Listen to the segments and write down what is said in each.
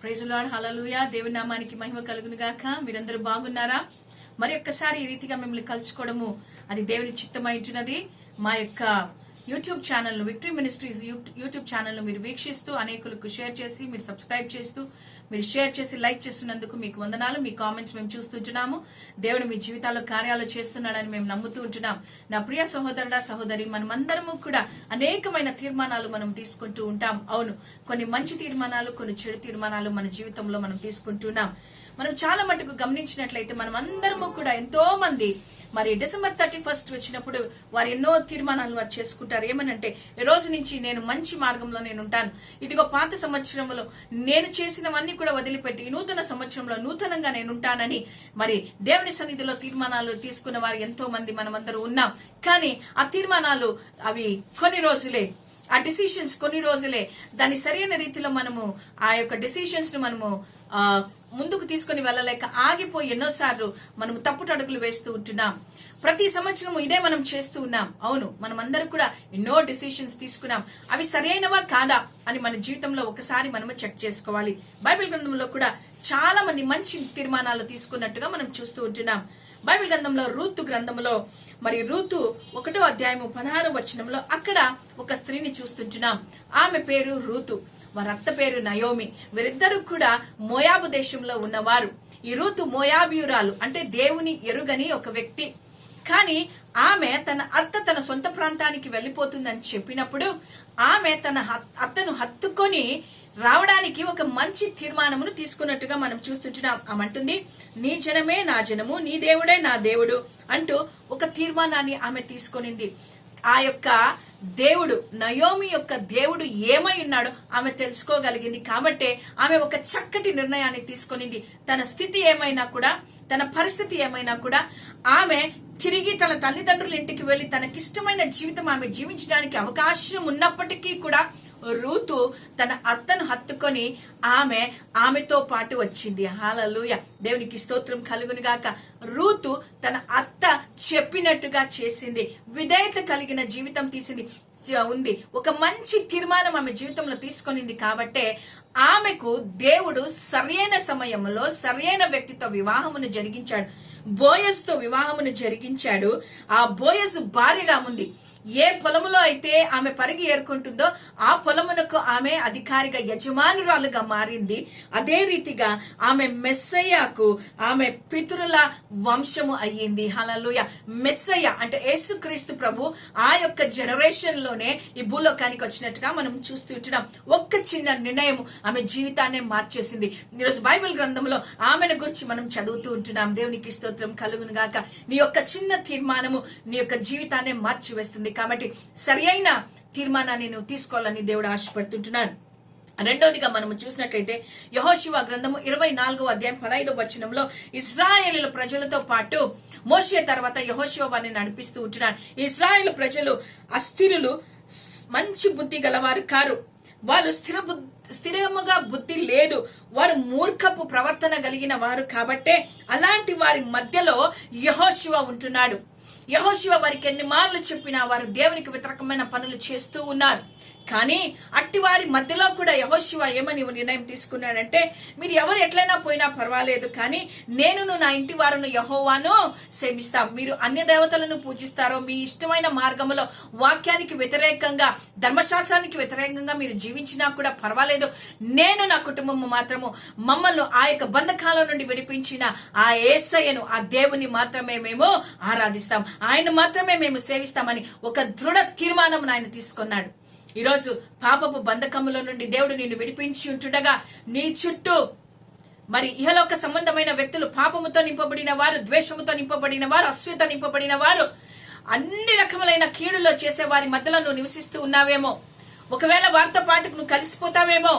Praise lord హలలుయ దేవుని నామానికి మహిమ కలుగును గాక. మీరందరూ బాగున్నారా? మరి ఒక్కసారి ఈ రీతిగా మిమ్మల్ని కలుసుకోవడము అది దేవుని చిత్తమైంటున్నది మా యొక్క యూట్యూబ్ ఛానల్ను విక్టరీ మినిస్ట్రీస్ యూట్యూబ్ ఛానల్ మీరు వీక్షిస్తూ అనేకులకు షేర్ చేసి మీరు సబ్స్క్రైబ్ చేస్తూ మీరు షేర్ చేసి లైక్ చేస్తున్నందుకు మీకు వందనాలు. మీ కామెంట్స్ మేము చూస్తుంటున్నాము దేవుడు మీ జీవితాల్లో కార్యాలు చేస్తున్నాడని మేము నమ్ముతూ ఉంటున్నాం. నా ప్రియ సహోదరుడా సహోదరి మనమందరము కూడా అనేకమైన తీర్మానాలు మనం తీసుకుంటూ ఉంటాం. అవును కొన్ని మంచి తీర్మానాలు కొన్ని చెడు తీర్మానాలు మన జీవితంలో మనం తీసుకుంటున్నాం మనం చాలా మటుకు గమనించినట్లయితే మనం అందరము కూడా ఎంతో మంది మరి డిసెంబర్ థర్టీ ఫస్ట్ వచ్చినప్పుడు వారు ఎన్నో తీర్మానాలు వారు చేసుకుంటారు. ఏమనంటే ఈ రోజు నుంచి నేను మంచి మార్గంలో నేను ఉంటాను. ఇదిగో పాత సంవత్సరంలో నేను చేసినవన్నీ కూడా వదిలిపెట్టి నూతన సంవత్సరంలో నూతనంగా నేను ఉంటానని మరి దేవుని సన్నిధిలో తీర్మానాలు తీసుకున్న వారు ఎంతో మంది మనమందరూ ఉన్నాం. కానీ ఆ తీర్మానాలు అవి కొన్ని రోజులే ఆ డిసిషన్స్ కొన్ని రోజులే. దాని సరైన రీతిలో మనము ఆ యొక్క డిసిషన్స్ను మనము ముందుకు తీసుకొని వెళ్ళలేక ఆగిపోయి ఎన్నోసార్లు మనము తప్పుటడుగులు వేస్తూ ఉంటున్నాం. ప్రతి సంవత్సరం ఇదే మనం చేస్తూ ఉన్నాం. అవును మనం అందరూ కూడా ఎన్నో డిసిషన్స్ తీసుకున్నాం. అవి సరైనవా కాదా అని మన జీవితంలో ఒకసారి మనము చెక్ చేసుకోవాలి. బైబిల్ గ్రంథంలో కూడా చాలా మంది మంచి తీర్మానాలు తీసుకున్నట్టుగా మనం చూస్తూ ఉంటున్నాం. బైబిల్ గ్రంథంలో రూతు గ్రంథంలో మరి రూతు ఒకటో అధ్యాయము పదహారు వచనంలో అక్కడ ఒక స్త్రీని చూస్తుంటున్నాం. ఆమె పేరు రూతు వారి అత్త పేరు నయోమి. వీరిద్దరూ కూడా మోయాబు దేశంలో ఉన్నవారు. ఈ రూతు మోయాబియురాలు అంటే దేవుని ఎరుగని ఒక వ్యక్తి. కానీ ఆమె తన అత్త తన సొంత ప్రాంతానికి వెళ్ళిపోతుందని చెప్పినప్పుడు ఆమె తన అత్తను హత్తుకొని రావడానికి ఒక మంచి తీర్మానమును తీసుకున్నట్టుగా మనం చూస్తుంటున్నాం. ఆమంటుంది నీ జనమే నా జనము నీ దేవుడే నా దేవుడు అంటూ ఒక తీర్మానాన్ని ఆమె తీసుకొనింది. ఆ యొక్క దేవుడు నయోమి యొక్క దేవుడు ఏమై ఉన్నాడో ఆమె తెలుసుకోగలిగింది. కాబట్టే ఆమె ఒక చక్కటి నిర్ణయాన్ని తీసుకొనింది. తన స్థితి ఏమైనా కూడా తన పరిస్థితి ఏమైనా కూడా ఆమె తిరిగి తన తల్లిదండ్రుల ఇంటికి వెళ్ళి తనకిష్టమైన జీవితం ఆమె జీవించడానికి అవకాశం ఉన్నప్పటికీ కూడా రూతు తన అత్తను హత్తుకొని ఆమె ఆమెతో పాటు వచ్చింది. హాలలుయ దేవునికి స్తోత్రం కలుగును గాక. రూతు తన అత్త చెప్పినట్టుగా చేసింది. విధేయత కలిగిన జీవితం తీసింది ఉంది. ఒక మంచి తీర్మానం ఆమె జీవితంలో తీసుకొనింది కాబట్టే ఆమెకు దేవుడు సరైన సమయంలో సరైన వ్యక్తితో వివాహమును జరిగించాడు. బోయస్తో వివాహమును జరిగించాడు. ఆ బోయస్ భార్యగా ఉంది. ఏ పొలములో అయితే ఆమె పరిగి ఏర్కొంటుందో ఆ పొలమునకు ఆమె అధికారిగా యజమానురాలుగా మారింది. అదే రీతిగా ఆమె మెస్సయ్యకు ఆమె పితరుల వంశము అయ్యింది. హలలుయ మెస్సయ్య అంటే యేసుక్రీస్తు ప్రభు ఆ యొక్క జనరేషన్లోనే ఈ భూలోకానికి వచ్చినట్టుగా మనం చూస్తూ ఉంటున్నాం. ఒక్క చిన్న నిర్ణయం ఆమె జీవితాన్ని మార్చేసింది. ఈరోజు బైబిల్ గ్రంథంలో ఆమెను గురించి మనం చదువుతూ ఉంటున్నాం. దేవునికి స్తోత్రం కలుగును గాక. నీ యొక్క చిన్న తీర్మానము నీ యొక్క జీవితాన్ని మార్చివేస్తుంది. కాబట్టి సరి అయిన తీర్మానాన్ని నువ్వు తీసుకోవాలని దేవుడు ఆశపడుతుంటున్నాను రెండోదిగా మనము చూసినట్లయితే యహోశివ గ్రంథము ఇరవై నాలుగో అధ్యాయం పదహైదో వచనంలో ఇస్రాయేలుల ప్రజలతో పాటు మోషే తర్వాత యహోశివ వారిని నడిపిస్తూ ఉంటున్నాడు. ఇస్రాయేల్ ప్రజలు అస్థిరులు మంచి బుద్ధి గలవారు కారు. వాళ్ళు స్థిర బుద్ధి స్థిరముగా బుద్ధి లేదు. వారు మూర్ఖపు ప్రవర్తన కలిగిన వారు కాబట్టే అలాంటి వారి మధ్యలో యహోశివ ఉంటున్నాడు. యహోశివ వారికి ఎన్ని మార్లు చెప్పినా వారు దేవునికి వ్యతిరేకమైన పనులు చేస్తూ ఉన్నారు. కానీ అట్టి వారి మధ్యలో కూడా యహోశివ ఏమని నిర్ణయం తీసుకున్నాడంటే మీరు ఎవరు ఎట్లయినా పోయినా పర్వాలేదు కానీ నేనును నా ఇంటి వారును యహోవాను సేమిస్తా మీరు అన్య దేవతలను పూజిస్తారో మీ ఇష్టమైన మార్గంలో వాక్యానికి వ్యతిరేకంగా ధర్మశాస్త్రానికి వ్యతిరేకంగా మీరు జీవించినా కూడా పర్వాలేదు. నేను నా కుటుంబము మాత్రము మమ్మల్ని ఆ యొక్క బంధకాల నుండి విడిపించిన ఆ ఏసయ్యను ఆ దేవుని మాత్రమే మేము ఆరాధిస్తాం. ఆయన మాత్రమే మేము సేవిస్తామని ఒక దృఢ తీర్మానం ఆయన తీసుకున్నాడు. ఈరోజు పాపపు బంధకముల నుండి దేవుడు నిన్ను విడిపించి ఉంటుండగా నీ చుట్టూ మరి ఇహలోక సంబంధమైన వ్యక్తులు పాపముతో నింపబడిన వారు ద్వేషముతో నింపబడిన వారు అసూయతో నింపబడిన వారు అన్ని రకములైన కీడులో చేసే వారి మధ్యలో నువ్వు నివసిస్తూ ఉన్నావేమో. ఒకవేళ వారితో పాటుకు నువ్వు కలిసిపోతావేమో.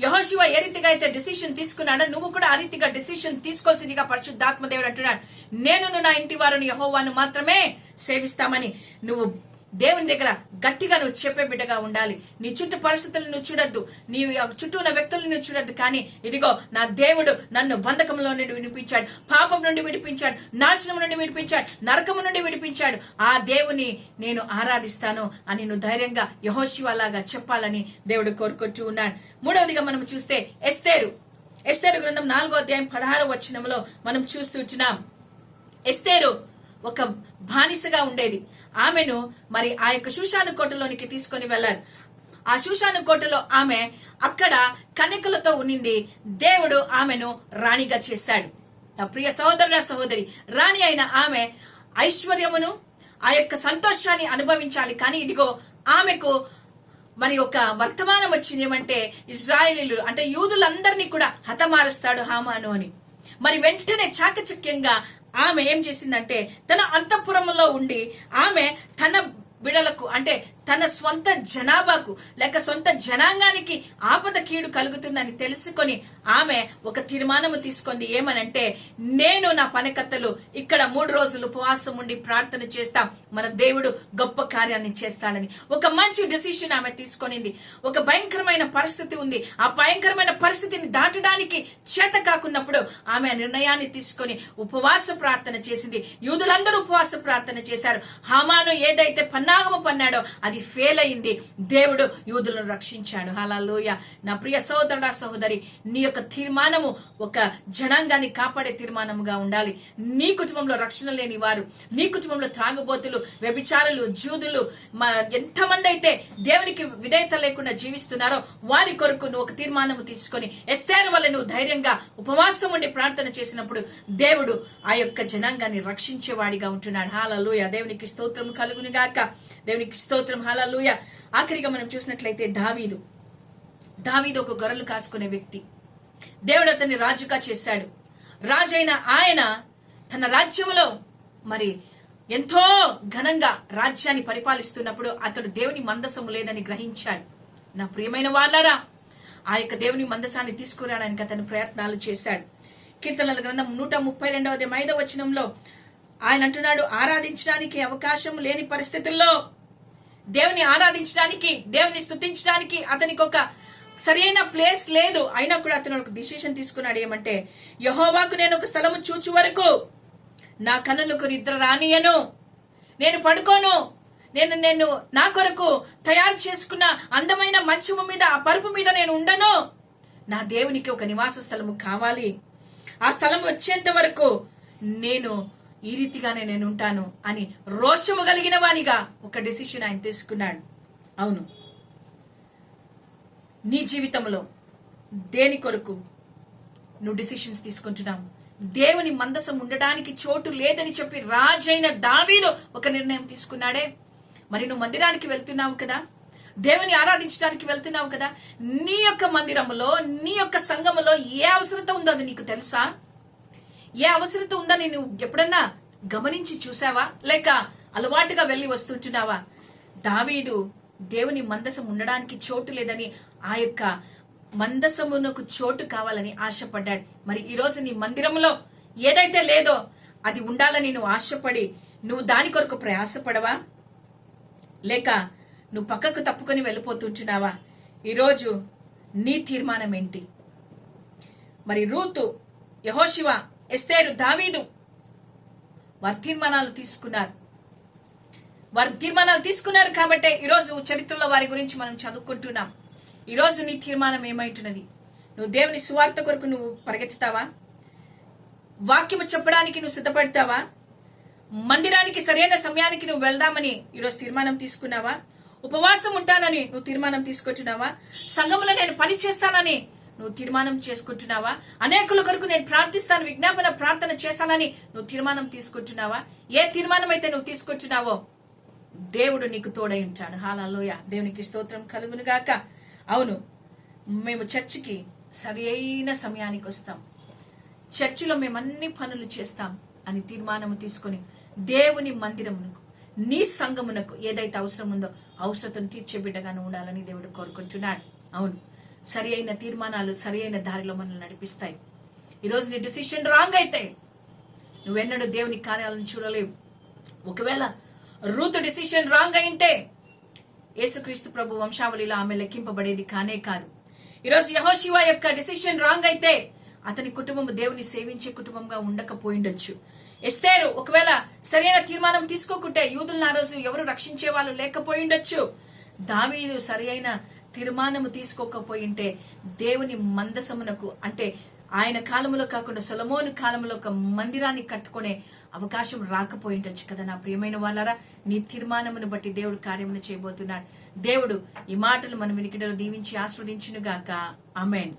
యహోశివ ఏ రీతిగా అయితే డిసిషన్ తీసుకున్నాడో నువ్వు కూడా ఆ రీతిగా డిసిషన్ తీసుకోవాల్సిందిగా పరిశుద్ధాత్మ దేవుడు అంటున్నాడు. నేను నా ఇంటి వారిని యహోవాను మాత్రమే సేవిస్తామని నువ్వు దేవుని దగ్గర గట్టిగా నువ్వు చెప్పే బిడ్డగా ఉండాలి. నీ చుట్టూ పరిస్థితులను నువ్వు చూడొద్దు. నీ చుట్టూ ఉన్న వ్యక్తులను నువ్వు చూడొద్దు. కానీ ఇదిగో నా దేవుడు నన్ను బంధకంలో నుండి విడిపించాడు. పాపం నుండి విడిపించాడు. నాశనం నుండి విడిపించాడు. నరకము నుండి విడిపించాడు. ఆ దేవుని నేను ఆరాధిస్తాను అని నువ్వు ధైర్యంగా యహోశివలాగా చెప్పాలని దేవుడు కోరుకుంటూ ఉన్నాడు. మూడవదిగా మనం చూస్తే ఎస్తేరు. ఎస్తేరు గ్రంథం నాలుగో అధ్యాయం పదహారో వచ్చినంలో మనం చూస్తున్నాం ఎస్తేరు ఒక బానిసగా ఉండేది. ఆమెను మరి ఆ యొక్క శూషాను కోటలోనికి తీసుకొని వెళ్ళారు ఆ శూషాను కోటలో ఆమె అక్కడ కనికలతో ఉన్నింది. దేవుడు ఆమెను రాణిగా చేశాడు. నా ప్రియ సహోదరుల సహోదరి రాణి అయిన ఆమె ఐశ్వర్యమును ఆ యొక్క సంతోషాన్ని అనుభవించాలి. కానీ ఇదిగో ఆమెకు మరి ఒక వర్తమానం వచ్చింది ఏమంటే ఇజ్రాయేలీలు అంటే యూదులందరినీ కూడా హతమారుస్తాడు హామాను అని. మరి వెంటనే చాకచక్యంగా ఆమె ఏం చేసిందంటే తన అంతఃపురంలో ఉండి ఆమె తన బిడలకు అంటే తన సొంత జనాభాకు లేక సొంత జనాంగానికి ఆపద కీడు కలుగుతుందని తెలుసుకొని ఆమె ఒక తీర్మానము తీసుకుంది. ఏమనంటే నేను నా పనికత్తలు ఇక్కడ మూడు రోజులు ఉపవాసం ఉండి ప్రార్థన చేస్తాం. మన దేవుడు గొప్ప కార్యాన్ని చేస్తాడని. ఒక మంచి డెసిషన్ ఆమె తీసుకొనింది. ఒక భయంకరమైన పరిస్థితి ఉంది. ఆ భయంకరమైన పరిస్థితిని దాటడానికి చేత కాకున్నప్పుడు ఆమె నిర్ణయాన్ని తీసుకొని ఉపవాస ప్రార్థన చేసింది. యూదులందరూ ఉపవాస ప్రార్థన చేశారు. హామాను ఏదైతే పన్నాగము పన్నాడో అది ఫెయిల్ అయింది దేవుడు యూదులను రక్షించాడు. హలాలోయ నా ప్రియ సహోదరుడా సహోదరి నీ యొక్క తీర్మానము ఒక జనాంగాన్ని కాపాడే తీర్మానముగా ఉండాలి. నీ కుటుంబంలో రక్షణ లేని వారు నీ కుటుంబంలో త్రాగుబోతులు వ్యభిచారులు జూదులు మ- ఎంతమంది అయితే దేవునికి విధేయత లేకుండా జీవిస్తున్నారో వారి కొరకు నువ్వు ఒక తీర్మానము తీసుకొని ఎస్తేరు వల్ల నువ్వు ధైర్యంగా ఉపవాసం ఉండి ప్రార్థన చేసినప్పుడు దేవుడు ఆ యొక్క జనాంగాన్ని రక్షించేవాడిగా ఉంటున్నాడు. హాలలోయ దేవునికి స్తోత్రము కలుగునిగాక. దేవునికి స్తోత్రం హాలలోయ ఆఖరిగా మనం చూసినట్లయితే దావీదు. దావీదు ఒక గొర్రెలు కాసుకునే వ్యక్తి. దేవుడు అతన్ని రాజుగా చేశాడు. రాజైన ఆయన తన రాజ్యములో మరి ఎంతో ఘనంగా రాజ్యాన్ని పరిపాలిస్తున్నప్పుడు అతడు దేవుని మందసము లేదని గ్రహించాడు. నా ప్రియమైన వాళ్ళారా ఆ యొక్క దేవుని మందసాన్ని తీసుకురావడానికి అతను ప్రయత్నాలు చేశాడు. కీర్తనల గ్రంథం నూట ముప్పై రెండవది ఐదవ వచనంలో ఆయన అంటున్నాడు ఆరాధించడానికి అవకాశం లేని పరిస్థితుల్లో దేవుని ఆరాధించడానికి దేవుని స్థుతించడానికి అతనికి ఒక సరైన ప్లేస్ లేదు. అయినా కూడా అతను ఒక డిసిషన్ తీసుకున్నాడు. ఏమంటే యహోవాకు నేను ఒక స్థలము చూచు వరకు నా కన్నులకు నిద్ర రానియను నేను పడుకోను. నేను నేను నా కొరకు తయారు చేసుకున్న అందమైన మంచము మీద ఆ పరుపు మీద నేను ఉండను. నా దేవునికి ఒక నివాస స్థలము కావాలి. ఆ స్థలం వచ్చేంత వరకు నేను ఈ రీతిగానే నేను ఉంటాను అని రోషము కలిగిన వానిగా ఒక డెసిషన్ ఆయన తీసుకున్నాడు. అవును. నీ జీవితంలో దేని కొరకు నువ్వు డిసిషన్స్ తీసుకుంటున్నావు? దేవుని మందసం ఉండడానికి చోటు లేదని చెప్పి రాజైన దావీలో ఒక నిర్ణయం తీసుకున్నాడే. మరి నువ్వు మందిరానికి వెళ్తున్నావు కదా? దేవుని ఆరాధించడానికి వెళ్తున్నావు కదా? నీ యొక్క మందిరములో నీ యొక్క సంఘములో ఏ అవసరత ఉందో అది నీకు తెలుసా? ఏ అవసరత ఉందని నువ్వు ఎప్పుడన్నా గమనించి చూసావా? లేక అలవాటుగా వెళ్ళి వస్తుంటున్నావా? దావీదు దేవుని మందసం ఉండడానికి చోటు లేదని ఆ యొక్క మందసమునకు చోటు కావాలని ఆశపడ్డాడు. మరి ఈరోజు నీ మందిరంలో ఏదైతే లేదో అది ఉండాలని నువ్వు ఆశపడి నువ్వు దాని కొరకు ప్రయాసపడవా? లేక నువ్వు పక్కకు తప్పుకొని వెళ్ళిపోతుంటున్నావా? ఈరోజు నీ తీర్మానం ఏంటి? మరి రూతు యహోశివ ఎస్తేరు దావీదు వారి తీర్మానాలు తీసుకున్నారు. వారు తీర్మానాలు తీసుకున్నారు కాబట్టి ఈరోజు చరిత్రలో వారి గురించి మనం చదువుకుంటున్నాం. ఈరోజు నీ తీర్మానం ఏమైతున్నది? నువ్వు దేవుని సువార్త కొరకు నువ్వు పరిగెత్తుతావా? వాక్యము చెప్పడానికి నువ్వు సిద్ధపడతావా? మందిరానికి సరైన సమయానికి నువ్వు వెళ్దామని ఈరోజు తీర్మానం తీసుకున్నావా? ఉపవాసం ఉంటానని నువ్వు తీర్మానం తీసుకుంటున్నావా? సంఘంలో నేను పని చేస్తానని నువ్వు తీర్మానం చేసుకుంటున్నావా? అనేకుల కొరకు నేను ప్రార్థిస్తాను విజ్ఞాపన ప్రార్థన చేస్తానని నువ్వు తీర్మానం తీసుకుంటున్నావా? ఏ తీర్మానం అయితే నువ్వు తీసుకుంటున్నావో దేవుడు నీకు తోడై ఉంటాడు. హాలలోయ. దేవునికి స్తోత్రం కలుగును గాక. అవును మేము చర్చికి సరైన సమయానికి వస్తాం. చర్చిలో మేము అన్ని పనులు చేస్తాం అని తీర్మానం తీసుకొని దేవుని మందిరమునకు నీ సంఘమునకు ఏదైతే అవసరం ఉందో అవసరం తీర్చే బిడ్డగాను ఉండాలని దేవుడు కోరుకుంటున్నాడు. అవును. సరి అయిన తీర్మానాలు సరి అయిన దారిలో మనల్ని నడిపిస్తాయి. ఈరోజు నీ డిసిషన్ రాంగ్ అయితే నువ్వెన్నడూ దేవుని కార్యాలను చూడలేవు. ఒకవేళ రూతు డిసిషన్ రాంగ్ అయింటే యేసుక్రీస్తు ప్రభు వంశావళిలో ఆమె లెక్కింపబడేది కానే కాదు. ఈరోజు యహోశివ యొక్క డిసిషన్ రాంగ్ అయితే అతని కుటుంబం దేవుని సేవించే కుటుంబంగా ఉండకపోయిండొచ్చు. ఎస్తేరు ఒకవేళ సరైన తీర్మానం తీసుకోకుంటే యూదులను ఆ రోజు ఎవరు రక్షించే వాళ్ళు లేకపోయిండొచ్చు. దావీదు సరి అయిన తీర్మానము తీసుకోకపోయింటే దేవుని మందసమునకు అంటే ఆయన కాలంలో కాకుండా సొలమోను కాలంలో ఒక మందిరాన్ని కట్టుకునే అవకాశం రాకపోయి ఉండొచ్చు కదా నా ప్రియమైన వాళ్ళారా? నీ తీర్మానమును బట్టి దేవుడు కార్యమును చేయబోతున్నాడు. దేవుడు ఈ మాటలు మనం వినికిడలో దీవించి ఆస్వాదించునుగాక. అమెన్